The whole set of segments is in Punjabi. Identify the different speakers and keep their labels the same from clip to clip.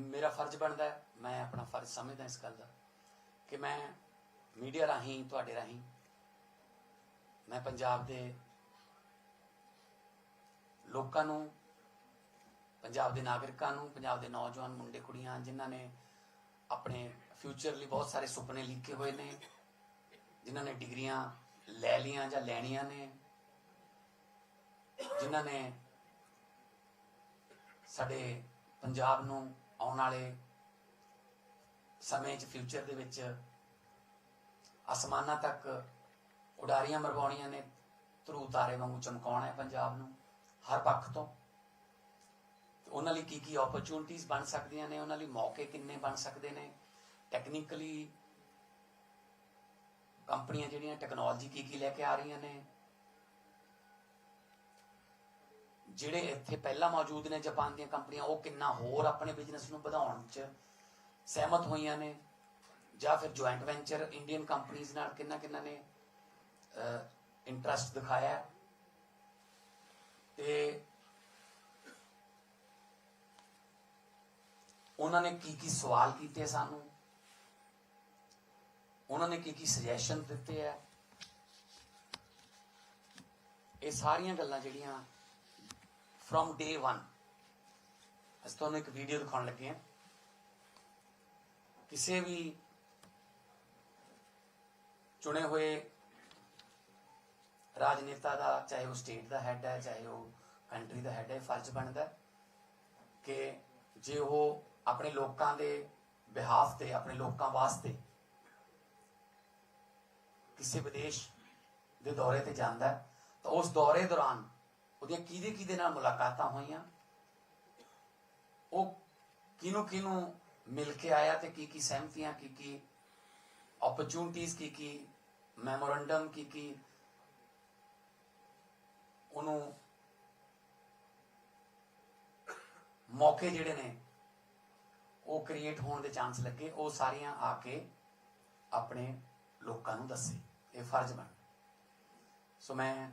Speaker 1: ਮੇਰਾ ਫਰਜ਼ ਬਣਦਾ ਹੈ, ਮੈਂ ਆਪਣਾ ਫਰਜ਼ ਸਮਝਦਾ ਇਸ ਗੱਲ ਦਾ ਕਿ ਮੈਂ ਮੀਡੀਆ ਰਾਹੀਂ, ਤੁਹਾਡੇ ਰਾਹੀਂ, ਮੈਂ ਪੰਜਾਬ ਦੇ ਲੋਕਾਂ ਨੂੰ, ਪੰਜਾਬ ਦੇ ਨਾਗਰਿਕਾਂ ਨੂੰ, ਪੰਜਾਬ ਦੇ ਨੌਜਵਾਨ ਮੁੰਡੇ, ਕੁੜੀਆਂ ਜਿਨ੍ਹਾਂ ਨੇ ਆਪਣੇ ਫਿਊਚਰ ਲਈ ਬਹੁਤ ਸਾਰੇ ਸੁਪਨੇ ਲਿਖੇ ਹੋਏ ਨੇ, ਜਿਨ੍ਹਾਂ ਨੇ ਡਿਗਰੀਆਂ ਲੈ ਲੀਆਂ ਜਾਂ ਲੈਣੀਆਂ ਨੇ, ਜਿਨ੍ਹਾਂ ਨੇ ਸਾਡੇ ਪੰਜਾਬ ਨੂੰ ਆਉਣ ਵਾਲੇ ਸਮੇਂ 'ਚ ਫਿਊਚਰ ਦੇ ਵਿੱਚ ਅਸਮਾਨਾਂ ਤੱਕ ਉਡਾਰੀਆਂ ਮਰਵਾਉਣੀਆਂ ਨੇ। ਧਰੂ ਤਾਰੇ ਵਾਂਗੂ ਚਮਕਾਉਣਾ ਹੈ ਪੰਜਾਬ ਨੂੰ, ਹਰ ਪੱਖ ਤੋਂ। ਉਹਨਾਂ ਲਈ ਕੀ ਕੀ ਓਪਰਚੁਨਿਟੀਆਂ ਬਣ ਸਕਦੀਆਂ ਨੇ, ਉਹਨਾਂ ਲਈ ਮੌਕੇ ਕਿੰਨੇ ਬਣ ਸਕਦੇ ਨੇ? ਟੈਕਨੀਕਲੀ ਕੰਪਨੀਆਂ ਜਿਹੜੀਆਂ ਟੈਕਨੋਲੋਜੀ ਕੀ ਕੀ ਲੈ ਕੇ ਆ ਰਹੀਆਂ ਨੇ ਜਿਹੜੇ ਇੱਥੇ ਪਹਿਲਾਂ ਮੌਜੂਦ ਨੇ ਜਾਪਾਨ ਦੀਆਂ ਕੰਪਨੀਆਂ, ਉਹ ਕਿੰਨਾ ਹੋਰ ਆਪਣੇ ਬਿਜ਼ਨਸ ਨੂੰ ਵਧਾਉਣ 'ਚ ਸਹਿਮਤ ਹੋਈਆਂ ਨੇ? ਜਾਂ ਫਿਰ ਜੁਆਇੰਟ ਵੈਂਚਰ ਇੰਡੀਅਨ ਕੰਪਨੀਆਂ ਨਾਲ ਕਿੰਨਾ ਕਿੰਨਾ ਨੇ ਇੰਟਰਸਟ ਦਿਖਾਇਆ? ਹੈ। ਤੇ ਉਹਨਾਂ ਨੇ ਕੀ ਕੀ ਸਵਾਲ ਕੀਤੇ ਸਾਨੂੰ? ਉਹਨਾਂ ਨੇ ਕੀ ਕੀ ਸੁਜੈਸ਼ਨ ਦਿੱਤੇ ਆ? ਇਹ ਸਾਰੀਆਂ ਗੱਲਾਂ ਜਿਹੜੀਆਂ ਫਰਮ ਡੇ 1 ਅਸੀਂ ਤੁਹਾਨੂੰ ਇੱਕ ਵੀਡੀਓ ਦਿਖਾਉਣ ਲੱਗੇ ਹਾਂ। ਕਿਸੇ ਵੀ ਚੁਣੇ ਹੋਏ ਰਾਜਨੇਤਾ ਦਾ, ਚਾਹੇ ਉਹ ਸਟੇਟ ਦਾ ਹੈੱਡ ਹੈ, ਚਾਹੇ ਉਹ ਕੰਟਰੀ ਦਾ ਹੈੱਡ ਹੈ ਫਰਜ਼ ਬਣਦਾ ਕਿ ਜੇ ਉਹ ਆਪਣੇ ਲੋਕਾਂ ਦੇ ਬਿਹਾਫ ਤੇ, ਆਪਣੇ ਲੋਕਾਂ ਵਾਸਤੇ ਕਿਸੇ ਵਿਦੇਸ਼ ਦੇ ਦੌਰੇ ਤੇ ਜਾਂਦਾ ਤਾਂ ਉਸ ਦੌਰੇ ਦੌਰਾਨ ਉਹਦੀਆਂ ਕਿਹਦੇ ਕਿਹਦੇ ਨਾਲ ਮੁਲਾਕਾਤਾਂ ਹੋਈਆਂ? ਉਹ ਕਿਹਨੂੰ ਕਿਹਨੂੰ ਮਿਲ ਕੇ ਆਇਆ ਤੇ ਕੀ ਕੀ ਸਹਿਮਤੀਆਂ, ਕੀ ਕੀ ਓਪਰਚੁਨਿਟੀਆਂ ਕੀ ਕੀ ਮੈਮੋਰੰਡਮ ਕੀ ਕੀ ਉਹਨੂੰ ਮੌਕੇ ਜਿਹੜੇ ਨੇ, ਉਹ ਕ੍ਰੀਏਟ ਹੋਣ ਦੇ ਚਾਂਸ ਲੱਗੇ, ਉਹ ਸਾਰੀਆਂ ਆ ਕੇ ਆਪਣੇ ਲੋਕਾਂ ਨੂੰ ਦੱਸੇ। ਇਹ ਫਰਜ਼ ਬਣ। ਸੋ ਮੈਂ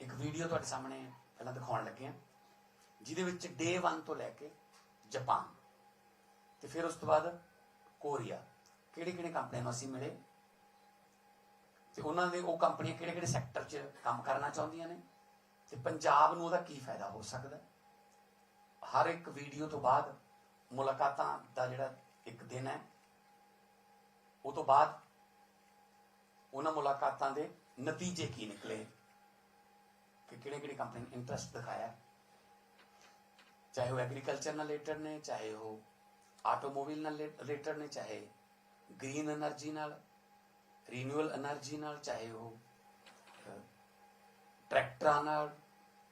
Speaker 1: ਇੱਕ ਵੀਡੀਓ ਤੁਹਾਡੇ ਸਾਹਮਣੇ ਪਹਿਲਾਂ ਦਿਖਾਉਣ ਲੱਗਿਆ ਜਿਹਦੇ ਵਿੱਚ ਡੇ 1 ਤੋਂ ਲੈ ਕੇ ਜਾਪਾਨ ਤੇ ਫਿਰ ਉਸ ਤੋਂ ਬਾਅਦ ਕੋਰੀਆ ਕਿਹੜੇ ਕਿਹੜੇ ਕੰਪਨੀਆਂ ਨੂੰ ਅਸੀਂ ਮਿਲੇ? ਤੇ ਉਹਨਾਂ ਦੇ ਉਹ ਕੰਪਨੀਆਂ ਕਿਹੜੇ ਕਿਹੜੇ ਸੈਕਟਰ 'ਚ ਕੰਮ ਕਰਨਾ ਚਾਹੁੰਦੀਆਂ ਨੇ? ਤੇ ਪੰਜਾਬ ਨੂੰ ਉਹਦਾ ਕੀ ਫਾਇਦਾ ਹੋ ਸਕਦਾ? ਹਰ ਇੱਕ ਵੀਡੀਓ ਤੋਂ ਬਾਅਦ ਮੁਲਾਕਾਤਾਂ ਦਾ ਜਿਹੜਾ ਇੱਕ ਦਿਨ ਹੈ, ਉਹ ਤੋਂ ਬਾਅਦ ਉਹਨਾਂ ਮੁਲਾਕਾਤਾਂ ਦੇ ਨਤੀਜੇ ਕੀ ਨਿਕਲੇ? ਕਿ ਕਿਹੜੇ ਕਿਹੜੇ ਕੰਪਨੀ ਨੇ ਇੰਟਰਸਟ ਦਿਖਾਇਆ। ਚਾਹੇ ਉਹ ਐਗਰੀਕਲਚਰ ਨਾਲ ਰਿਲੇਟਡ ਨੇ, ਚਾਹੇ ਉਹ ਆਟੋਮੋਬਾਈਲ ਨਾਲ ਰਿਲੇਟਡ ਨੇ, ਚਾਹੇ ਗ੍ਰੀਨ એનર્ਜੀ ਨਾਲ ਰੀਨਿਊਅਲ એનર્ਜੀ ਨਾਲ, ਚਾਹੇ ਉਹ ਟਰੈਕਟਰਾਂ ਨਾਲ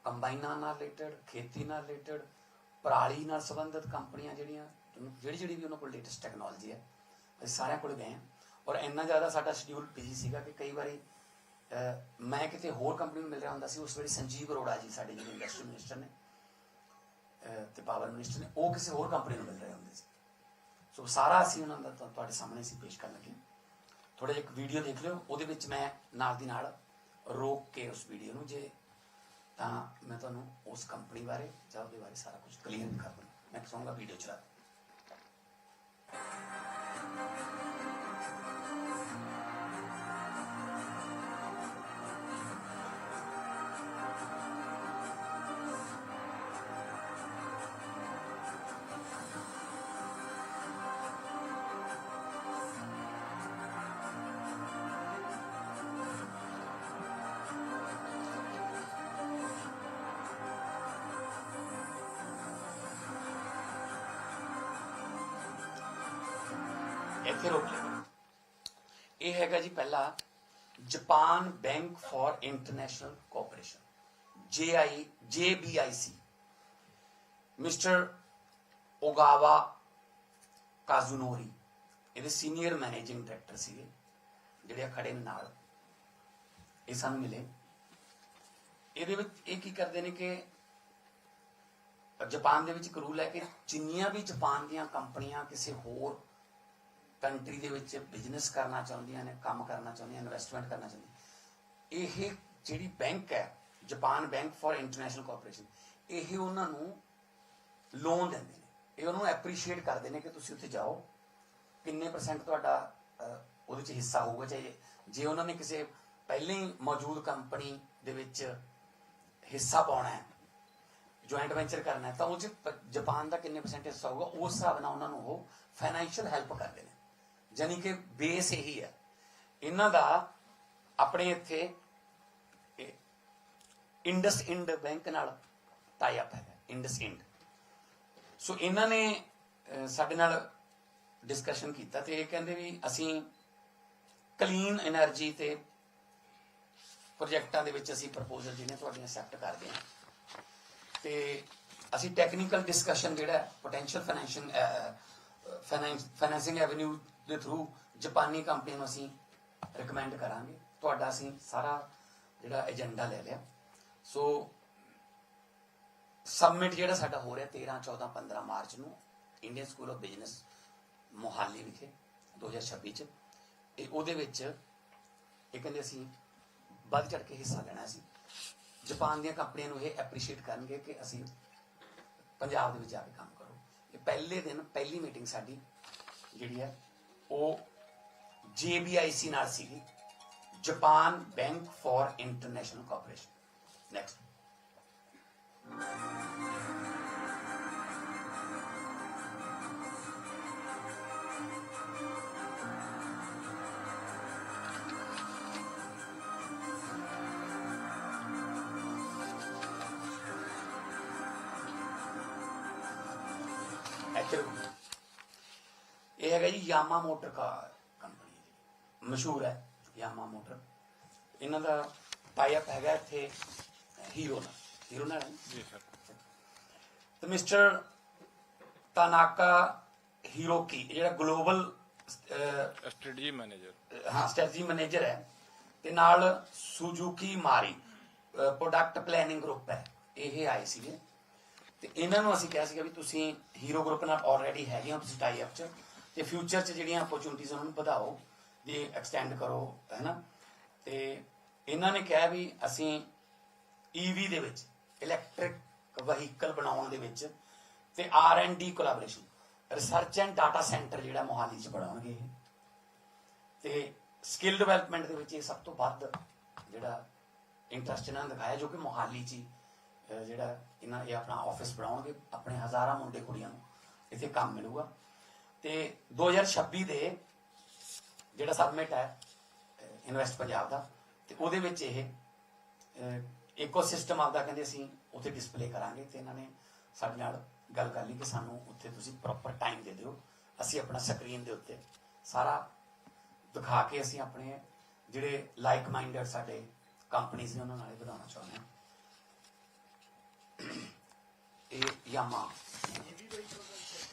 Speaker 1: ਕੰਬਾਈਨਾਂ ਨਾਲ ਰਿਲੇਟਡ ਖੇਤੀ ਨਾਲ ਰਿਲੇਟਡ ਪਰਾਲੀ ਨਾਲ ਸੰਬੰਧਿਤ ਕੰਪਨੀਆਂ ਜਿਹੜੀਆਂ, ਜਿਹੜੀ ਜਿਹੜੀ ਵੀ ਉਹਨਾਂ ਕੋਲ ਲੇਟੈਸਟ ਟੈਕਨੋਲੋਜੀ ਹੈ, ਅਸੀਂ ਸਾਰਿਆਂ ਕੋਲ ਗਏ ਹਾਂ। ਔਰ ਇੰਨਾ ਜ਼ਿਆਦਾ ਸਾਡਾ ਸ਼ਡਿਊਲ ਬਿਜ਼ੀ ਸੀਗਾ ਕਿ ਕਈ ਵਾਰੀ ਮੈਂ ਕਿਤੇ ਹੋਰ ਕੰਪਨੀ ਨੂੰ ਮਿਲ ਰਿਹਾ ਹੁੰਦਾ ਸੀ ਉਸ ਵੇਲੇ ਸੰਜੀਵ ਅਰੋੜਾ ਜੀ ਸਾਡੇ ਜਿਹੜੇ ਇੰਡਸਟਰੀ ਮਿਨਿਸਟਰ ਨੇ ਅਹ, ਤੇ ਪਾਵਰ ਮਿਨਿਸਟਰ ਨੇ ਉਹ ਕਿਸੇ ਹੋਰ ਕੰਪਨੀ ਨੂੰ ਮਿਲ ਰਹੇ ਹੁੰਦੇ ਸੀ। ਸੋ ਸਾਰਾ ਅਸੀਂ ਉਹਨਾਂ ਦਾ ਤੁਹਾਡੇ ਸਾਹਮਣੇ ਅਸੀਂ ਪੇਸ਼ ਕਰਨ ਲੱਗੇ ਥੋੜਾ ਜਿਹਾ ਇੱਕ ਵੀਡੀਓ ਦੇਖ ਲਿਓ ਉਹਦੇ ਵਿੱਚ ਮੈਂ ਨਾਲ ਦੀ ਨਾਲ ਰੋਕ ਕੇ ਉਸ ਵੀਡੀਓ ਨੂੰ ਜੇ ਤਾਂ ਮੈਂ ਤੁਹਾਨੂੰ ਉਸ ਕੰਪਨੀ ਬਾਰੇ ਜਾਂ ਉਹਦੇ ਬਾਰੇ ਸਾਰਾ ਕੁਝ ਕਲੀਅਰ ਕਰ ਦੂੰ ਮੈਂ ਚਾਹੂੰਗਾ ਵੀਡੀਓ ਚਲਾ ਇੱਥੇ ਰੋਕ ਲਿਓ ਇਹ ਹੈਗਾ ਜੀ ਪਹਿਲਾ Japan Bank for International Cooperation JI JBIC mister Ogawa Kazunori, ਇਹਦੇ ਸੀਨੀਅਰ ਮੈਨੇਜਿੰਗ ਡਾਇਰੈਕਟਰ ਸੀਗੇ, ਜਿਹੜੇ ਖੜੇ ਨੇ ਨਾਲ। ਇਹ ਸਾਨੂੰ ਮਿਲੇ। ਇਹਦੇ ਵਿੱਚ ਇਹ ਕੀ ਕਰਦੇ ਨੇ ਕਿ ਜਾਪਾਨ ਦੇ ਵਿੱਚ ਇੱਕ ਰੂਲ ਹੈ ਕਿ ਜਿੰਨੀਆਂ ਵੀ ਜਾਪਾਨ ਦੀਆਂ ਕੰਪਨੀਆਂ ਕਿਸੇ ਹੋਰ ਕੰਟਰੀ ਦੇ ਵਿੱਚ ਬਿਜ਼ਨਸ ਕਰਨਾ ਚਾਹੁੰਦੀਆਂ ਨੇ, ਕੰਮ ਕਰਨਾ ਚਾਹੁੰਦੀਆਂ ਇਨਵੈਸਟਮੈਂਟ ਕਰਨਾ ਚਾਹੁੰਦੀਆਂ। ਇਹ ਜਿਹੜੀ ਬੈਂਕ ਹੈ Japan Bank for International Cooperation ਇਹ ਉਹਨਾਂ ਨੂੰ ਲੋਨ ਦਿੰਦੇ ਨੇ। ਇਹ ਉਹਨੂੰ ਐਪਰੀਸ਼ੀਏਟ ਕਰਦੇ ਨੇ ਕਿ ਤੁਸੀਂ ਉੱਥੇ ਜਾਓ, ਕਿੰਨੇ ਪਰਸੈਂਟ ਤੁਹਾਡਾ ਉਹਦੇ ਚ ਹਿੱਸਾ ਹੋਊਗਾ, ਚਾਹੇ ਜੇ ਉਹਨਾਂ ਨੇ ਕਿਸੇ ਪਹਿਲਾਂ ਹੀ ਮੌਜੂਦ ਕੰਪਨੀ ਦੇ ਵਿੱਚ ਹਿੱਸਾ ਪਾਉਣਾ ਹੈ ਜੁਆਇੰਟ ਵੈਂਚਰ ਕਰਨਾ ਹੈ, ਤਾਂ ਉਹ 'ਚ ਪ- ਜਾਪਾਨ ਦਾ ਕਿੰਨੇ ਪਰਸੈਂਟ ਹਿੱਸਾ ਹੋਊਗਾ, ਉਸ ਹਿਸਾਬ ਨਾਲ ਉਹਨਾਂ ਨੂੰ ਉਹ ਫਾਈਨੈਂਸ਼ੀਅਲ ਹੈਲਪ ਕਰਦੇ ਨੇ। ਜਾਨੀ ਕਿ ਬੇਸ ਇਹੀ ਹੈ ਇਹਨਾਂ ਦਾ ਆਪਣੇ ਇੱਥੇ ਇੰਡਸ ਇੰਡ ਬੈਂਕ ਨਾਲ ਟਾਈ ਅਪ ਹੈ ਇੰਡਸ ਇੰਡ ਸੋ ਇਹਨਾਂ ਨੇ ਸਾਡੇ ਨਾਲ ਡਿਸਕਸ਼ਨ ਕੀਤਾ ਤੇ ਇਹ ਕਹਿੰਦੇ ਵੀ ਅਸੀਂ ਕਲੀਨ એનર્ਜੀ ਤੇ ਪ੍ਰੋਜੈਕਟਾਂ ਦੇ ਵਿੱਚ ਅਸੀਂ ਪ੍ਰਪੋਜ਼ਲ ਜਿਹਨੇ ਤੁਹਾਡੇ ਐਕਸੈਪਟ ਕਰਦੇ ਹਾਂ ਤੇ ਅਸੀਂ ਟੈਕਨੀਕਲ ਡਿਸਕਸ਼ਨ ਜਿਹੜਾ ਪੋਟੈਂਸ਼ੀਅਲ ਫਾਈਨੈਂਸ਼ੀਅਲ ਫਾਈਨੈਂਸਿੰਗ ਐਵੇਨਿਊ ਦੇ ਥਰੂ ਜਾਪਾਨੀ ਕੰਪਨੀ ਨੂੰ ਅਸੀਂ ਰეკਮੈਂਡ ਕਰਾਂਗੇ। ਤੁਹਾਡਾ ਅਸੀਂ ਸਾਰਾ ਜਿਹੜਾ ਏਜੰਡਾ ਲੈ ਲਿਆ। ਸੋ ਸਬਮਿਟ ਜਿਹੜਾ ਸਾਡਾ ਹੋ ਰਿਹਾ 13 14 15 ਮਾਰਚ ਨੂੰ Indian School of Business Mohali ਵਿਖੇ 2026 ਚ। ਇਹ ਉਹਦੇ ਵਿੱਚ ਇਹ ਕਹਿੰਦੇ ਅਸੀਂ ਵੱਧ ਚੜ ਕੇ ਹਿੱਸਾ ਲੈਣਾ ਸੀ। ਜਾਪਾਨ ਦੀਆਂ ਕੰਪਨੀਆਂ ਨੂੰ ਇਹ ਐਪਰੀਸ਼ੀਏਟ ਕਰਨਗੇ ਕਿ ਅਸੀਂ ਪੰਜਾਬ ਦੇ ਵਿੱਚ ਜਾ ਕੇ ਕੰਮ ਕਰੋ। ਇਹ ਪਹਿਲੇ ਦਿਨ, ਪਹਿਲੀ ਮੀਟਿੰਗ ਸਾਡੀ ਜਿਹੜੀ ਹੈ ਉਹ JBIC ਨਾਲ ਸੀਗੀ Japan Bank for International Cooperation next Yamaha motor ਕਾ ਕੰਪਨੀ ਮਸ਼ਹੂਰ ਹੈ ਯਾਮਾ ਮੋਟਰ। ਇਹਨਾਂ ਦਾ ਅਪ ਹੈਗਾ ਇੱਥੇ ਹੀਰੋ ਨਾਲ। ਹੀਰੋ ਨਾਲ?
Speaker 2: ਜੀ ਸਰ।
Speaker 1: ਤੇ ਮਿਸਟਰ ਤਾਨਾਕਾ ਹੀਰੋਕੀ ਜਿਹੜਾ ਗਲੋਬਲ
Speaker 2: ਸਟ੍ਰੈਟਜੀ ਮੈਨੇਜਰ।
Speaker 1: ਹਾਂ ਸਟ੍ਰੈਟਜੀ ਮੈਨੇਜਰ ਹੈ। ਤੇ ਨਾਲ ਸੁਜ਼ੂਕੀ ਮਾਰੀ ਪ੍ਰੋਡਕਟ ਪਲੈਨਿੰਗ ਗਰੁੱਪ ਹੈ। ਇਹ ਆਏ ਸੀਗੇ। ਤੇ ਇਹਨਾਂ ਨੂੰ ਅਸੀਂ ਕਿਹਾ ਸੀਗਾ ਵੀ ਤੁਸੀਂ ਹੀਰੋ ਗਰੁੱਪ ਨਾਲ ਆਲਰੇਡੀ ਹੈਗੇ ਹੋ ਤੁਸੀਂ ਟਾਈ ਅਪ ਚ। ਤੇ ਫਿਊਚਰ ਚ ਜਿਹੜੀਆਂ ਓਪਰਚੁਨਿਟੀਜ਼ ਉਹਨਾਂ ਨੂੰ ਵਧਾਓ ਦੇ ਐਕਸਟੈਂਡ ਕਰੋ ਹੈਨਾ? ਤੇ ਇਹਨਾਂ ਨੇ ਕਿਹਾ ਵੀ ਅਸੀਂ ਈਵੀ ਦੇ ਵਿੱਚ ਇਲੈਕਟ੍ਰਿਕ ਵਹੀਕਲ ਬਣਾਉਣ ਦੇ ਵਿੱਚ ਤੇ R and D collaboration research and data centre ਜਿਹੜਾ ਮੋਹਾਲੀ ਚ ਬਣਾਉਣਗੇ ਇਹ। ਤੇ ਸਕਿੱਲ ਡਿਵੈਲਪਮੈਂਟ ਦੇ ਵਿੱਚ ਇਹ ਸਭ ਤੋਂ ਵੱਧ ਜਿਹੜਾ ਇੰਟਰਸਟ ਇਹਨਾਂ ਨੇ ਦਿਖਾਇਆ ਜੋ ਕਿ ਮੋਹਾਲੀ 'ਚ ਹੀ, ਜਿਹੜਾ ਇਹਨਾਂ ਇਹ ਆਪਣਾ ਆਫਿਸ ਬਣਾਉਣਗੇ ਆਪਣੇ ਹਜ਼ਾਰਾਂ ਮੁੰਡੇ ਕੁੜੀਆਂ ਨੂੰ ਇੱਥੇ ਕੰਮ ਮਿਲੂਗਾ। ਤੇ 2026 ਦੇ ਜਿਹੜਾ ਸਬਮਿਟ ਹੈ ਇਨਵੈਸਟ ਪੰਜਾਬ ਦਾ, ਤੇ ਉਹਦੇ ਵਿੱਚ ਇਹ ਇਕੋਸਿਸਟਮ ਆਪਦਾ ਕਹਿੰਦੇ ਅਸੀਂ ਉੱਥੇ ਡਿਸਪਲੇ ਕਰਾਂਗੇ ਤੇ ਇਹਨਾਂ ਨੇ ਸਾਡੇ ਨਾਲ ਗੱਲ ਕਰ ਲਈ ਕਿ ਸਾਨੂੰ ਉੱਥੇ ਤੁਸੀਂ ਪ੍ਰੋਪਰ ਟਾਈਮ ਦੇ ਦਿਓ। ਅਸੀਂ ਆਪਣਾ ਸਕਰੀਨ ਦੇ ਉੱਤੇ ਸਾਰਾ ਦਿਖਾ ਕੇ ਅਸੀਂ ਆਪਣੇ ਜਿਹੜੇ ਲਾਈਕ ਮਾਈਂਡਡ ਸਾਡੇ ਕੰਪਨੀਆਂ ਨੇ ਉਹਨਾਂ ਨਾਲ ਇਹ ਵਧਾਉਣਾ ਚਾਹੁੰਦੇ ਹਾਂ। ਇਹ ਯਾਮਾ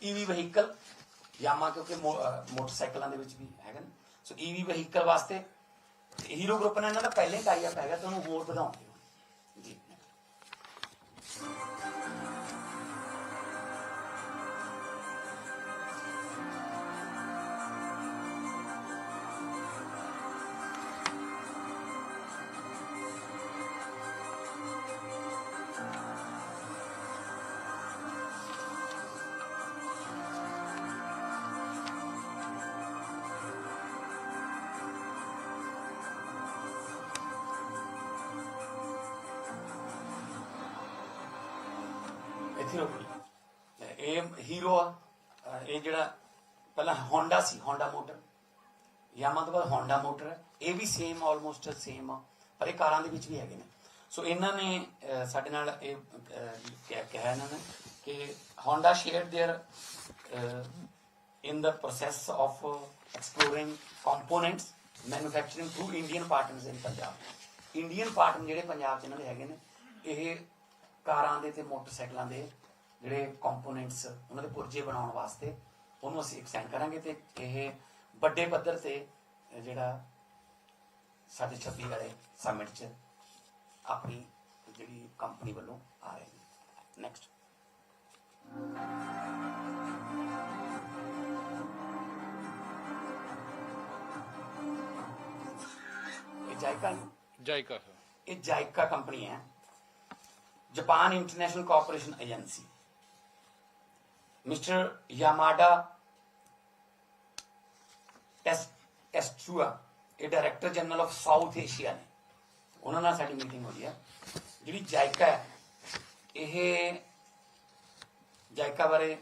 Speaker 1: ਈਵੀ ਵਹੀਕਲ ਯਾਮਾ ਕਿਉਂਕਿ ਮੋਟਰਸਾਈਕਲਾਂ ਦੇ ਵਿੱਚ ਵੀ ਹੈਗਾ ਨਾ। ਸੋ ਈਵੀ ਵਹੀਕਲ ਵਾਸਤੇ ਹੀਰੋ ਗਰੁੱਪ ਨੇ ਇਹਨਾਂ ਦਾ ਪਹਿਲੇ ਟਾਈ ਅਪ ਹੈਗਾ ਤੁਹਾਨੂੰ ਉਹਨੂੰ ਹੋਰ ਵਧਾਉਂਗੇ ਜੀ। ਇੱਥੇ ਰੁਕ ਜੀ ਇਹ ਹੀਰੋ ਆ ਅਹ ਇਹ ਜਿਹੜਾ ਪਹਿਲਾਂ ਹੋਂਡਾ ਸੀ ਹੋਂਡਾ ਮੋਟਰ ਯਾਮਾ ਤੋਂ ਬਾਅਦ ਹੋਂਡਾ ਮੋਟਰ ਹੈ ਇਹ ਵੀ ਸੇਮ ਆਲਮੋਸਟ ਸੇਮ ਆ ਪਰ ਇਹ ਕਾਰਾਂ ਦੇ ਵਿੱਚ ਵੀ ਹੈਗੇ ਨੇ ਸੋ ਇਹਨਾਂ ਨੇ ਅਹ, ਸਾਡੇ ਨਾਲ ਇਹ ਅਹ, ਕਿਹਾ ਕਿਹਾ ਇਹਨਾਂ ਨੇ ਕਿ Honda share there in the process of uh, exploring components manufacturing through Indian partners in Punjab Indian partner ਜਿਹੜੇ ਪੰਜਾਬ 'ਚ ਇਹਨਾਂ ਦੇ ਹੈਗੇ ਨੇ ਇਹ ਕਾਰਾਂ ਦੇ ਤੇ ਮੋਟਰਸਾਈਕਲਾਂ ਦੇ ਜਿਹੜੇ ਕੰਪੋਨੈਂਟਸ ਉਹਨਾਂ ਦੇ ਪੁਰਜੇ ਬਣਾਉਣ ਵਾਸਤੇ ਉਹਨੂੰ ਅਸੀਂ ਐਕਸਟੈਂਡ ਕਰਾਂਗੇ ਤੇ ਇਹ ਵੱਡੇ ਪੱਧਰ ਤੇ ਜਿਹੜਾ ਸਾਡੇ 26 ਵਾਲੇ ਸਮਿਟ 'ਚ ਆਪਣੀ ਜਿਹੜੀ ਕੰਪਨੀ ਵੱਲੋਂ ਆ ਰਹੇ ਨੇ। ਨੈਕਸਟ ਇਹ ਜਾਇਕਾ
Speaker 2: ਜਾਇਕਾ
Speaker 1: ਇਹ ਜਾਇਕਾ ਕੰਪਨੀ ਹੈ। Japan International Cooperation Agency mister Yamada S ਐਸਟੂਆ ਇਹ director general of South Asia ਨੇ। ਉਹਨਾਂ ਨਾਲ ਸਾਡੀ ਮੀਟਿੰਗ ਹੋਈ ਹੈ ਜਿਹੜੀ ਜਾਇਕਾ ਹੈ ਇਹ ਜਾਇਕਾ ਬਾਰੇ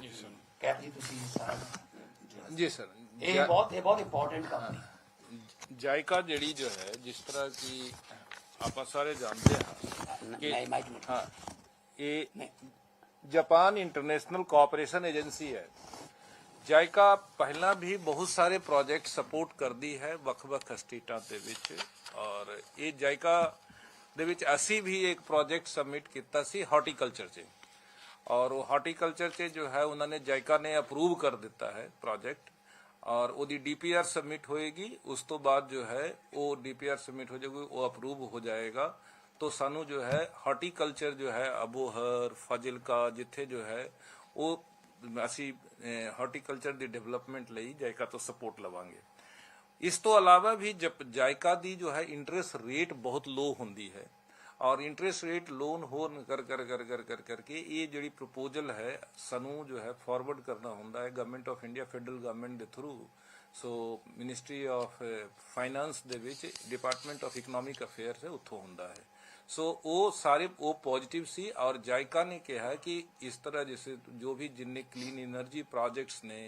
Speaker 2: ਜੀ ਸਰ।
Speaker 1: ਕਹਿ ਜੀ ਤੁਸੀਂ ਸਾਰਾ
Speaker 2: ਜੀ ਸਰ
Speaker 1: ਇਹ ਬਹੁਤ ਇਹ ਬਹੁਤ ਇੰਪੋਰਟੈਂਟ ਕੰਪਨੀ
Speaker 2: ਜਾਇਕਾ ਜਿਹੜੀ ਜੋ ਹੈ ਜਿਸ ਤਰ੍ਹਾਂ ਕਿ ਆਪਾਂ ਸਾਰੇ ਜਾਣਦੇ ਹਾਂ ਕਿ ਹਾਂ ਇਹ
Speaker 1: ਨਹੀਂ
Speaker 2: ਜਾਪਾਨ ਇੰਟਰਨੈਸ਼ਨਲ ਕੋਆਪਰੇਸ਼ਨ ਏਜੰਸੀ ਹੈ ਜਾਇਕਾ ਪਹਿਲਾਂ ਵੀ ਬਹੁਤ ਸਾਰੇ ਪ੍ਰੋਜੈਕਟ ਸਪੋਰਟ ਕਰਦੀ ਹੈ ਵੱਖ-ਵੱਖ ਸਟੇਟਾਂ ਦੇ ਵਿੱਚ ਔਰ ਇਹ ਜਾਇਕਾ ਦੇ ਵਿੱਚ ਅਸੀਂ ਵੀ ਇੱਕ ਪ੍ਰੋਜੈਕਟ ਸਬਮਿਟ ਕੀਤਾ ਸੀ ਹਾਰਟੀਕਲਚਰ 'ਚ ਔਰ ਉਹ ਹਾਰਟੀਕਲਚਰ 'ਚ ਜੋ ਹੈ ਉਹਨਾਂ ਨੇ ਜਾਇਕਾ ਨੇ ਅਪਰੂਵ ਕਰ ਦਿੱਤਾ ਹੈ ਪ੍ਰੋਜੈਕਟ ਔਰ ਉਹਦੀ ਡੀਪੀਆਰ ਸਬਮਿਟ ਹੋਏਗੀ ਉਸ ਤੋਂ ਬਾਅਦ ਜੋ ਹੈ ਉਹ ਡੀਪੀਆਰ ਸਬਮਿਟ ਹੋ ਜਾਏਗੀ ਉਹ ਅਪਰੂਵ ਹੋ ਜਾਏਗਾ तो ਸਾਨੂੰ ਜੋ ਹੈ ਹਾਰਟੀਕਲਚਰ ਜੋ ਹੈ, ਅਬੋਹਰ, ਫਾਜ਼ਿਲਕਾ ਜਿੱਥੇ ਜੋ ਹੈ, ਉਹ ਅਸੀਂ ਹਾਰਟੀਕਲਚਰ ਦੀ ਡਿਵੈਲਪਮੈਂਟ ਲਈ ਜਾਇਕਾ ਤੋਂ ਸਪੋਰਟ ਲਵਾਂਗੇ। ਇਸ ਤੋਂ ਇਲਾਵਾ ਵੀ ਜਪ- ਜਾਇਕਾ ਦੀ ਜੋ ਹੈ ਇੰਟਰਸਟ ਰੇਟ ਬਹੁਤ ਲੋ ਹੁੰਦੀ ਹੈ। ਔਰ ਇੰਟਰਸਟ ਰੇਟ ਲੋਨ ਹੋਣ ਕਰ ਕਰ ਕਰ ਕਰ ਕਰ, ਕਰਕੇ ਇਹ ਜਿਹੜੀ ਪ੍ਰਪੋਜ਼ਲ ਹੈ, ਸਾਨੂੰ ਜੋ ਹੈ ਫਾਰਵਰਡ ਕਰਨਾ ਹੁੰਦਾ ਹੈ Government of India federal government ਦੇ through so Ministry of Finance ਦੇ ਵਿੱਚ ਡਿਪਾਰਟਮੈਂਟ ਆਫ ਇਕਨੋਮਿਕ ਅਫੇਅਰਸ ਉੱਥੋਂ ਹੁੰਦਾ ਹੈ। ਸੋ वो ਸਾਰੇ वो पॉजिटिव सी और जायका ने कहा कि इस तरह जैसे जो भी जिनने क्लीन एनर्जी प्रोजेक्ट्स ने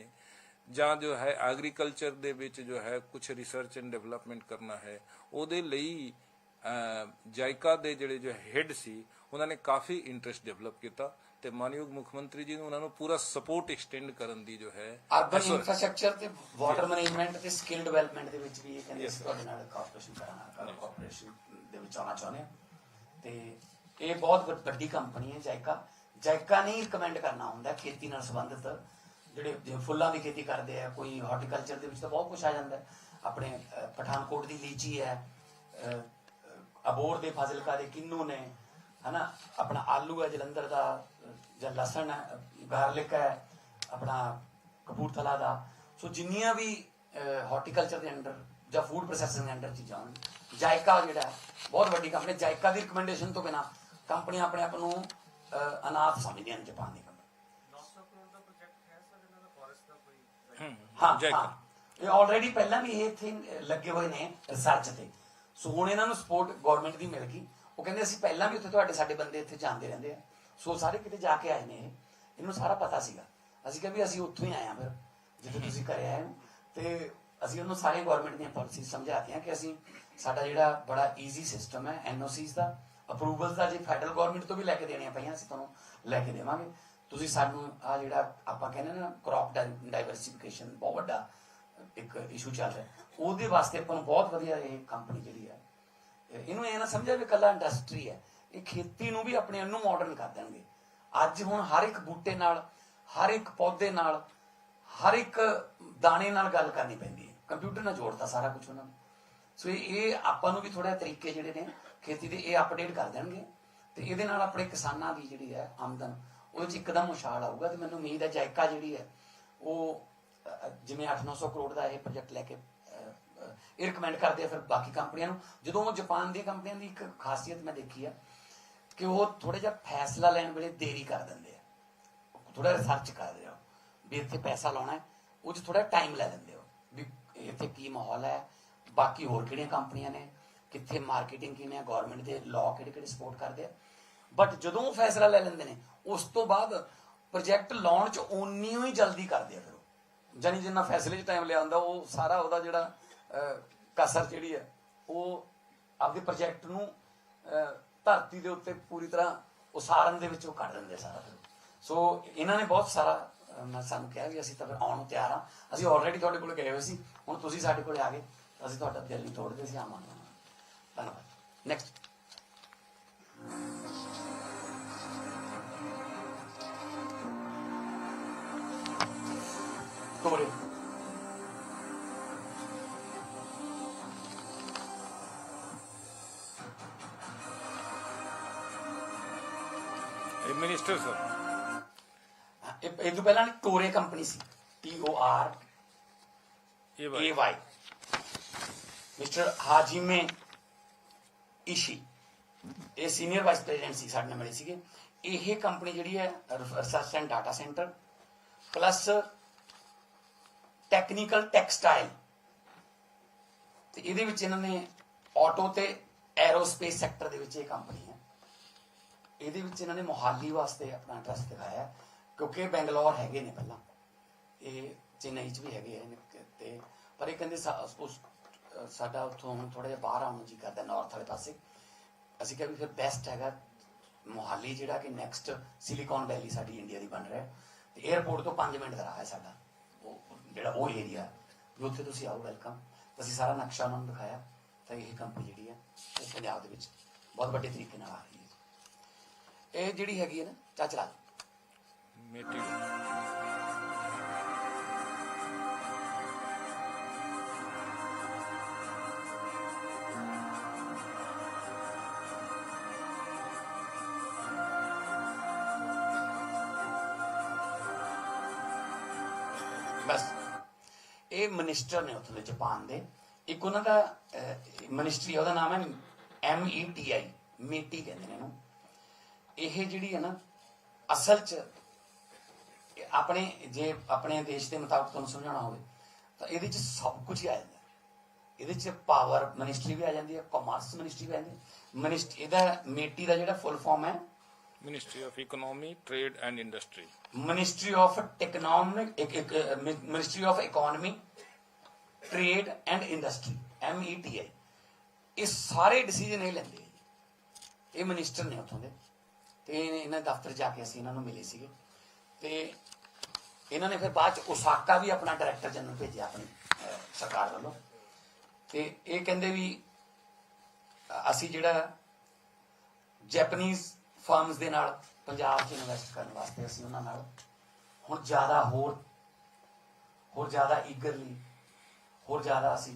Speaker 2: ਜਾਂ ਜੋ ਹੈ ਐਗਰੀਕਲਚਰ ਦੇ ਵਿੱਚ ਜੋ ਹੈ ਕੁਝ ਰਿਸਰਚ ਐਂਡ ਡਿਵੈਲਪਮੈਂਟ ਕਰਨਾ ਹੈ ਉਹਦੇ ਲਈ ਜਾਇਕਾ ਦੇ ਜਿਹੜੇ ਜੋ ਹੈਡ ਸੀ ਉਹਨਾਂ ਨੇ ਕਾਫੀ ਇੰਟਰਸਟ ਡਿਵੈਲਪ ਕੀਤਾ ਤੇ ਮਾਨਯੋਗ ਮੁੱਖ ਮੰਤਰੀ ਜੀ ਨੇ ਉਹਨਾਂ ਨੂੰ ਪੂਰਾ ਸਪੋਰਟ ਐਕਸਟੈਂਡ ਕਰਨ ਦੀ ਜੋ ਹੈ
Speaker 1: ਅਰਬਨ ਇਨਫਰਾਸਟ੍ਰਕਚਰ ਤੇ ਵਾਟਰ ਮੈਨੇਜਮੈਂਟ ਤੇ ਸਕਿੱਲ ਡਿਵੈਲਪਮੈਂਟ ਦੇ ਵਿੱਚ ਵੀ ਇਹ ਕਹਿੰਦੇ ਤੁਹਾਡੇ ਨਾਲ ਕੋਆਪਰੇਸ਼ਨ ਕਰਨਾ ਕੋਆਪਰੇਸ਼ਨ ਦੇ ਵਿੱਚ ਆਉਣਾ ਚਾਹੁੰਦੇ ਆ। ਤੇ ਇਹ ਬਹੁਤ ਵੱਡੀ ਕੰਪਨੀ ਹੈ ਜਾਇਕਾ। ਜਾਇਕਾ ਨਹੀਂ ਰਿਕਮੈਂਡ ਕਰਨਾ ਹੁੰਦਾ, ਖੇਤੀ ਨਾਲ ਸੰਬੰਧਿਤ। ਜਿਹੜੇ, ਜਿਵੇਂ ਫੁੱਲਾਂ ਦੀ ਖੇਤੀ ਕਰਦੇ ਆ, ਕੋਈ ਹਾਰਟੀਕਲਚਰ ਦੇ ਵਿੱਚ ਤਾਂ ਬਹੁਤ ਕੁਝ ਆ ਜਾਂਦਾ। ਆਪਣੇ ਪਠਾਨਕੋਟ ਦੀ ਲੀਚੀ ਹੈ ਅਬੋਰ ਦੇ ਫਾਜ਼ਿਲਕਾ ਦੇ ਕਿੰਨੂ ਨੇ, ਹਨਾ? ਆਪਣਾ ਆਲੂ ਹੈ, ਜਲੰਧਰ ਦਾ, ਜਾਂ ਲਸਣ ਹੈ, ਗਾਰਲਿਕ ਹੈ, ਆਪਣਾ ਕਪੂਰਥਲਾ ਦਾ। ਸੋ ਜਿੰਨੀਆਂ ਵੀ ਹਾਰਟੀਕਲਚਰ ਦੇ ਅੰਡਰ ਜਾਂ ਫੂਡ ਪ੍ਰੋਸੈਸਿੰਗ ਅੰਡਰ ਚੀਜ਼ਾਂ ਹਨ ਜਾਇਕਾ ਜਿਹੜਾ ਬਹੁਤ ਵੱਡੀ ਕੰਪਨੀ ਜਾਇਕਾ ਦੀ ਰਿਕਮੈਂਡੇਸ਼ਨ ਤੋਂ ਬਿਨਾ ਕੰਪਨੀਆਂ ਆਪਣੇ ਆਪ ਨੂੰ ਅਨਾਥ ਸਮਝਦੀਆਂ ਨੇ ਜਾਪਾਨ ਦੀ ਕੰਪਨੀ
Speaker 3: 900 ਕਰੋੜ ਦਾ ਪ੍ਰੋਜੈਕਟ ਹੈ ਸਰ ਇਹਨਾਂ ਦਾ ਫੋਰੈਸਟ ਦਾ ਕੋਈ
Speaker 2: ਹਮ,
Speaker 1: ਹਾਂ।
Speaker 2: ਜਾਇਕਾ।
Speaker 1: ਹਾਂ ਇਹ ਆਲਰੇਡੀ ਪਹਿਲਾਂ ਵੀ ਇਹ ਇੱਥੇ ਲੱਗੇ ਹੋਏ ਨੇ ਰਿਸਰਚ ਤੇ। ਸੋ ਹੁਣ ਇਹਨਾਂ ਨੂੰ ਸਪੋਰਟ ਗਵਰਨਮੈਂਟ ਦੀ ਮਿਲ ਗਈ। ਉਹ ਕਹਿੰਦੇ ਅਸੀਂ ਪਹਿਲਾਂ ਵੀ ਉੱਥੇ ਤੁਹਾਡੇ ਸਾਡੇ ਬੰਦੇ ਇੱਥੇ ਜਾਂਦੇ ਰਹਿੰਦੇ ਆ। ਸੋ ਸਾਰੇ ਕਿਤੇ ਜਾ ਕੇ ਆਏ ਨੇ ਇਹ। ਇਹਨੂੰ ਸਾਰਾ ਪਤਾ ਸੀਗਾ। ਅਸੀਂ ਕਿਹਾ ਵੀ ਅਸੀਂ ਉੱਥੋਂ ਹੀ ਆਏ ਆ ਫਿਰ ਜਿੱਥੇ ਤੁਸੀਂ ਕਰਿਆ ਹੈ। ਤੇ ਅਸੀਂ ਉਹਨੂੰ ਸਾਰੇ ਗਵਰਨਮੈਂਟ ਦੀਆਂ ਪਾਲਿਸੀ ਸਮਝਾਤੀਆਂ ਕਿ ਅਸੀਂ ਸਾਡਾ ਜਿਹੜਾ ਬੜਾ ਈਜ਼ੀ ਸਿਸਟਮ ਹੈ ਐਨਓਸੀਸ ਦਾ ਅਪਰੂਵਲਸ ਦਾ, ਜੇ ਫੈਡਰਲ ਗਵਰਨਮੈਂਟ ਤੋਂ ਵੀ ਲੈ ਕੇ ਦੇਣੀਆਂ ਪਈਆਂ, ਅਸੀਂ ਤੁਹਾਨੂੰ ਲੈ ਕੇ ਦੇਵਾਂਗੇ। ਤੁਸੀਂ ਸਾਨੂੰ ਆ ਜਿਹੜਾ ਆਪਾਂ ਕਹਿੰਦੇ ਨਾ ਕ੍ਰੌਪ ਡਾਈਵਰਸਿਫਿਕੇਸ਼ਨ ਬਹੁਤ ਵੱਡਾ ਇੱਕ ਇਸ਼ੂ ਚੱਲ ਰਿਹਾ। ਉਹਦੇ ਵਾਸਤੇ ਆਪਾਂ ਨੂੰ ਬਹੁਤ ਵਧੀਆ ਇਹ ਕੰਪਨੀ ਜਿਹੜੀ ਹੈ ਇਹਨੂੰ ਇਹ ਨਾ ਸਮਝਿਆ ਵੀ ਕੱਲਾ ਇੰਡਸਟਰੀ ਹੈ, ਇਹ ਖੇਤੀ ਨੂੰ ਵੀ ਆਪਣੇ ਨੂੰ ਮਾਡਰਨ ਕਰ ਦੇਣਗੇ। ਅੱਜ ਹੁਣ ਹਰ ਇੱਕ ਬੂਟੇ ਨਾਲ, ਹਰ ਇੱਕ ਪੌਦੇ ਨਾਲ, ਹਰ ਇੱਕ ਦਾਣੇ ਨਾਲ ਗੱਲ ਕਰਨੀ ਪੈਂਦੀ ਹੈ। ਕੰਪਿਊਟਰ ਨਾਲ ਜੋੜਦਾ ਸਾਰਾ ਕੁਝ ਉਹਨਾਂ ਨੂੰ। ਸੋ ਇਹ ਆਪਾਂ ਨੂੰ ਵੀ ਥੋੜਾ ਤਰੀਕੇ ਜਿਹੜੇ ਨੇ ਖੇਤੀ ਦੇ ਇਹ ਅਪਡੇਟ ਕਰ ਦੇਣਗੇ। ਤੇ ਇਹਦੇ ਨਾਲ ਆਪਣੇ ਕਿਸਾਨਾਂ ਦੀ ਜਿਹੜੀ ਹੈ ਆਮਦਨ ਉਹਦੇ ਵਿੱਚ ਇੱਕਦਮ ਉਛਾਲ ਆਊਗਾ ਤੇ ਮੈਨੂੰ ਉਮੀਦ ਹੈ ਜਾਇਕਾ ਜਿਹੜੀ ਹੈ ਉਹ ਅਹ, ਜਿਵੇਂ 8-900 ਕਰੋੜ ਦਾ ਇਹ ਪ੍ਰੋਜੈਕਟ ਲੈ ਕੇ ਇਹ ਰਿਕਮੈਂਡ ਕਰਦੇ ਆ ਫਿਰ ਬਾਕੀ ਕੰਪਨੀਆਂ ਨੂੰ। ਜਦੋਂ ਉਹ ਜਾਪਾਨ ਦੀਆਂ ਕੰਪਨੀਆਂ ਦੀ ਇੱਕ ਖਾਸੀਅਤ ਮੈਂ ਦੇਖੀ ਆ ਕਿ ਉਹ ਥੋੜਾ ਜਿਹਾ ਫੈਸਲਾ ਲੈਣ ਵੇਲੇ ਦੇਰੀ ਕਰ ਦਿੰਦੇ ਆ। ਥੋੜਾ ਰਿਸਰਚ ਕਰਦੇ ਆ। ਵੀ ਇੱਥੇ ਪੈਸਾ ਲਾਉਣਾ ਹੈ ਉਹ 'ਚ ਥੋੜਾ ਟਾਈਮ ਲੈ ਲੈਂਦੇ ਇੱਥੇ ਕੀ ਮਾਹੌਲ ਹੈ? ਬਾਕੀ ਹੋਰ ਕਿਹੜੀਆਂ ਕੰਪਨੀਆਂ ਨੇ? ਕਿੱਥੇ ਮਾਰਕੀਟਿੰਗ ਕਿਵੇਂ ਹੈ? ਗਵਰਨਮੈਂਟ ਦੇ ਲਾਅ ਕਿਹੜੇ ਕਿਹੜੇ ਸਪੋਰਟ ਕਰਦੇ ਆ? ਬਟ ਜਦੋਂ ਉਹ ਫੈਸਲਾ ਲੈ ਲੈਂਦੇ ਨੇ, ਉਸ ਤੋਂ ਬਾਅਦ ਪ੍ਰੋਜੈਕਟ ਲਾਉਣ 'ਚ ਓਨੀ ਹੀ ਜਲਦੀ ਕਰਦੇ ਆ ਫਿਰ ਉਹ। ਜਾਨੀ ਜਿੰਨਾ ਫੈਸਲੇ 'ਚ ਟਾਈਮ ਲਿਆ ਹੁੰਦਾ, ਉਹ ਸਾਰਾ ਉਹਦਾ ਜਿਹੜਾ ਕਸਰ ਜਿਹੜੀ ਹੈ, ਉਹ ਆਪਦੇ ਪ੍ਰੋਜੈਕਟ ਨੂੰ ਧਰਤੀ ਦੇ ਉੱਤੇ ਪੂਰੀ ਤਰ੍ਹਾਂ ਉਸਾਰਨ ਦੇ ਵਿੱਚ ਉਹ ਕੱਢ ਦਿੰਦੇ ਸਾਰਾ ਫਿਰ। ਸੋ ਇਹਨਾਂ ਨੇ ਬਹੁਤ ਸਾਰਾ ਮੈਂ ਸਾਨੂੰ ਕਿਹਾ ਵੀ ਅਸੀਂ ਤਾਂ ਫਿਰ ਆਉਣ ਨੂੰ ਤਿਆਰ ਹਾਂ। ਅਸੀਂ ਆਲਰੇਡੀ ਤੁਹਾਡੇ ਕੋਲ ਗਏ ਹੋਏ ਸੀ। ਹੁਣ ਤੁਸੀਂ ਸਾਡੇ ਕੋਲ ਆ ਗਏ ਅਸੀਂ ਤੁਹਾਡਾ ਦਿਲ ਨਹੀਂ ਤੋੜਦੇ ਸੀ ਆਵਾਂਗੇ। ਧੰਨਵਾਦ। ਨੈਕਸਟ ਤੋਰੇ
Speaker 2: ਇਹ ਮਿਨਿਸਟਰ ਸਰ
Speaker 1: ਇਹ ਇਹ ਤੋਂ ਪਹਿਲਾਂ ਟੋਰੇ ਕੰਪਨੀ ਸੀ। ਟੀ ਓ ਆਰ
Speaker 2: ਇਹ
Speaker 1: ਏ
Speaker 2: ਬਾਈ
Speaker 1: ਵਾਈ ਮਿਸਟਰ ਹਾਜੀਮੇ ਇਸ਼ੀ। ਇਹ ਸੀਨੀਅਰ ਵਾਈਸ ਪ੍ਰੈਜ਼ੀਡੈਂਟ ਸੀ, ਸਾਡੇ ਨਾਲ ਮਿਲੇ ਸੀਗੇ। ਇਹ ਕੰਪਨੀ ਜਿਹੜੀ ਹੈ research and data centre, plus technical textile ਤੇ ਇਹਦੇ ਵਿੱਚ ਇਹਨਾਂ ਨੇ ਆਟੋ ਤੇ ਐਰੋਸਪੇਸ ਸੈਕਟਰ ਦੇ ਵਿੱਚ ਇਹ ਕੰਪਨੀ ਹੈ। ਇਹਦੇ ਵਿੱਚ ਇਹਨਾਂ ਨੇ ਮੋਹਾਲੀ ਵਾਸਤੇ ਆਪਣਾ ਇੰਟਰਸਟ ਦਿਖਾਇਆ, ਕਿਉਂਕਿ ਬੈਂਗਲੌਰ ਹੈਗੇ ਨੇ ਪਹਿਲਾਂ। ਇਹ ਚੇਨਈ 'ਚ ਵੀ ਹੈਗੇ ਨੇ ਤੇ ਪਰ ਇਹ ਕਹਿੰਦੇ ਉਸ ਸਾਡਾ ਉੱਥੋਂ ਥੋੜਾ ਜਿਹਾ ਬਾਹਰ ਆਉਣ ਜੀ ਕਰਦਾ ਨਾਰਥ ਵਾਲੇ ਪਾਸੇ। ਅਸੀਂ ਕਿਹਾ ਵੀ ਫਿਰ ਬੈਸਟ ਹੈਗਾ ਮੋਹਾਲੀ ਜਿਹੜਾ ਕਿ ਨੈਕਸਟ ਸਿਲੀਕਨ ਵੈਲੀ ਸਾਡੀ ਇੰਡੀਆ ਦੀ ਬਣ ਰਿਹਾ। ਹੈ। ਤੇ 에어ਪੋਰਟ ਤੋਂ 5 ਮਿੰਟ ਦਾ ਰਾਹ ਹੈ ਸਾਡਾ। ਉਹ ਜਿਹੜਾ ਉਹ ਏਰੀਆ ਵੀ ਉੱਥੇ ਤੁਸੀਂ ਆਓ ਵੈਲਕਮ ਅਸੀਂ ਸਾਰਾ ਨਕਸ਼ਾ ਉਹਨਾਂ ਨੂੰ ਦਿਖਾਇਆ। ਤਾਂ ਇਹ ਕੰਪਨੀ ਜਿਹੜੀ ਹੈ, ਉਹ ਪੰਜਾਬ ਦੇ ਵਿੱਚ ਬਹੁਤ ਵੱਡੇ ਤਰੀਕੇ ਨਾਲ ਆ ਰਹੀ ਹੈ। ਇਹ ਜਿਹੜੀ ਹੈਗੀ ਹੈ ਨਾ ਚਾਚਲਾ
Speaker 2: ਮੇਟੀ।
Speaker 1: ਬਸ। ਇਹ ਮਿਨਿਸਟਰ ਨੇ ਉੱਥੋਂ ਦੇ ਜਾਪਾਨ ਦੇ। ਇੱਕ ਉਹਨਾਂ ਦਾ ਮਿਨਿਸਟਰੀ ਉਹਦਾ ਨਾਮ ਹੈ ਐਮ ਈ ਟੀ ਆਈ ਮੀਟੀ ਕਹਿੰਦੇ ਨੇ ਇਹਨੂੰ। ਇਹ ਜਿਹੜੀ ਹੈ ਨਾ, ਅਸਲ 'ਚ ਆਪਣੇ, ਜੇ ਆਪਣੇ ਦੇਸ਼ ਦੇ ਮੁਤਾਬਕ ਤੁਹਾਨੂੰ ਸਮਝਾਉਣਾ ਹੋਵੇ, ਤਾਂ ਇਹਦੇ 'ਚ ਸਭ ਕੁਝ ਹੀ ਆ ਜਾਂਦਾ। ਇਹਦੇ 'ਚ ਪਾਵਰ ਮਿਨਿਸਟਰੀ ਵੀ ਆ ਜਾਂਦੀ ਹੈ ਕਾਮਰਸ ਮਿਨਿਸਟਰੀ ਵੀ ਆ ਜਾਂਦੀ ਹੈ। ਮਿਨਿਸਟਰੀ ਇਹਦਾ ਮੀਟੀ ਦਾ ਜਿਹੜਾ ਫੁੱਲ ਫਾਰਮ ਹੈ
Speaker 2: Ministry of Economy
Speaker 1: Trade and Industry Ministry of economic Ministry of Economy Trade and Industry M ਇਹ ਸਾਰੇ ਡਿਸੀਜਨ ਇਹ ਲੈਂਦੇ ਇਹ ਮਿਨਿਸਟਰ ਨੇ ਉੱਥੋਂ ਦੇ। ਤੇ ਇਹਨਾਂ ਦਫ਼ਤਰ ਜਾ ਕੇ ਅਸੀਂ ਇਹਨਾਂ ਨੂੰ ਮਿਲੇ ਸੀਗੇ। ਤੇ ਇਹਨਾਂ ਨੇ ਫਿਰ ਬਾਅਦ ਚ ਉਸਾਕਾ ਵੀ ਆਪਣਾ ਡਾਇਰੈਕਟਰ ਜਨਰਲ ਭੇਜਿਆ ਆਪਣੀ ਸਰਕਾਰ ਵੱਲੋਂ। ਤੇ ਇਹ ਕਹਿੰਦੇ ਵੀ ਅਸੀਂ ਜਿਹੜਾ ਜੈਪਨੀਜ਼ ਫਰਮਸ ਦੇ ਨਾਲ ਪੰਜਾਬ 'ਚ ਇਨਵੈਸਟ ਕਰਨ ਵਾਸਤੇ ਅਸੀਂ ਉਹਨਾਂ ਨਾਲ ਹੁਣ ਜ਼ਿਆਦਾ ਹੋਰ ਹੋਰ ਜ਼ਿਆਦਾ ਈਗਰਲੀ ਹੋਰ ਜ਼ਿਆਦਾ ਅਸੀਂ